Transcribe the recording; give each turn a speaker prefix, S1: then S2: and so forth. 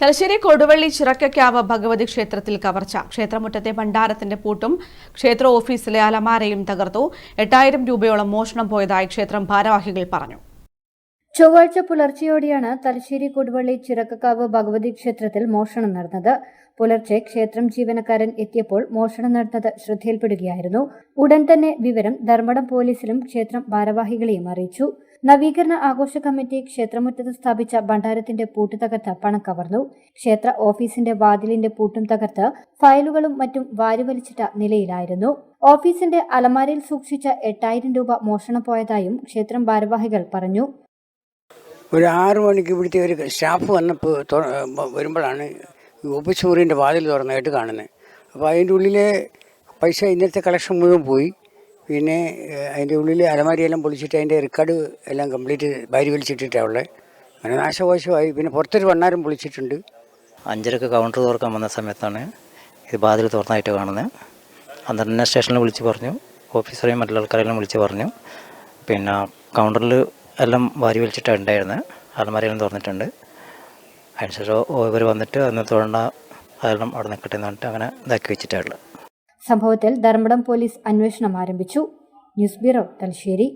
S1: തലശ്ശേരി കൊടുവള്ളി ചിറക്കക്കാവ് ഭഗവതി ക്ഷേത്രത്തിൽ കവർച്ച. ക്ഷേത്രമുറ്റത്തെ ഭണ്ഡാരത്തിന്റെ പൂട്ടും ക്ഷേത്ര ഓഫീസിലെ അലമാരയും തകർത്തു. എട്ടായിരം രൂപയോളം മോഷണം പോയതായി ക്ഷേത്രം ഭാരവാഹികൾ പറഞ്ഞു.
S2: ചൊവ്വാഴ്ച പുലർച്ചെയോടെയാണ് തലശ്ശേരി കൊടുവള്ളി ചിറക്കക്കാവ് ഭഗവതി ക്ഷേത്രത്തിൽ മോഷണം നടന്നത്. പുലർച്ചെ ക്ഷേത്രം ജീവനക്കാരൻ എത്തിയപ്പോൾ മോഷണം നടന്നത് ശ്രദ്ധയിൽപ്പെടുകയായിരുന്നു. ഉടൻ തന്നെ വിവരം ധർമ്മടം പോലീസിലും ക്ഷേത്രം ഭാരവാഹികളെയും അറിയിച്ചു. നവീകരണ ആഘോഷ കമ്മിറ്റി ക്ഷേത്രമുറ്റത്ത് സ്ഥാപിച്ച ഭണ്ഡാരത്തിന്റെ പൂട്ട് തകർത്ത് പണം കവർന്നു. ക്ഷേത്ര ഓഫീസിന്റെ വാതിലിന്റെ പൂട്ടും തകർത്ത് ഫയലുകളും മറ്റും വാരിവലിച്ചിട്ട നിലയിലായിരുന്നു. ഓഫീസിന്റെ അലമാരയിൽ സൂക്ഷിച്ച എട്ടായിരം രൂപ മോഷണം പോയതായും ക്ഷേത്രം ഭാരവാഹികൾ പറഞ്ഞു.
S3: ഒരു ആറു മണിക്ക് ഇവിടുത്തെ ഒരു സ്റ്റാഫ് വന്നപ്പോൾ വരുമ്പോഴാണ് ഓഫീസ് മുറിന്റെ വാതിൽ തുറന്നായിട്ട് കാണുന്നത് അപ്പോൾ അതിന്റെ ഉള്ളിലെ പൈസ ഇന്നത്തെ കളക്ഷൻ മുഴുവൻ പോയി. പിന്നെ അതിന്റെ ഉള്ളിൽ അലമാരിയെല്ലാം പൊളിച്ചിട്ട് അതിന്റെ റെക്കോർഡ് എല്ലാം കംപ്ലീറ്റ് ഭാര്യ വലിച്ചിട്ടിട്ടാണ് ഉള്ളത് അങ്ങനെ നാശകോശമായി പിന്നെ പുറത്തൊരു വണ്ണാരം പൊളിച്ചിട്ടുണ്ട്.
S4: അഞ്ചരക്ക് കൗണ്ടർ തുറക്കാൻ വന്ന സമയത്താണ് ഇത് വാതിൽ തുറന്നായിട്ട് കാണുന്നത് അന്നേരം തന്നെ സ്റ്റേഷനിൽ വിളിച്ച് പറഞ്ഞു. ഓഫീസറെയും മറ്റുള്ള ആൾക്കാരെല്ലാം വിളിച്ച് പറഞ്ഞു. പിന്നെ കൗണ്ടറിൽ എല്ലാം വാരി വലിച്ചിട്ടാണ് ഉണ്ടായിരുന്നത് അലമാരയെല്ലാം തുറന്നിട്ടുണ്ട് അതിനുശേഷം ഇവർ വന്നിട്ട് അന്ന് തുറന്ന അതെല്ലാം അവിടെ നിൽക്കട്ടെ എന്ന് പറഞ്ഞിട്ട് അങ്ങനെ ഇതാക്കി വെച്ചിട്ടുള്ളത്
S2: സംഭവത്തിൽ ധർമ്മടം പോലീസ് അന്വേഷണം ആരംഭിച്ചു. News bureau Thalassery.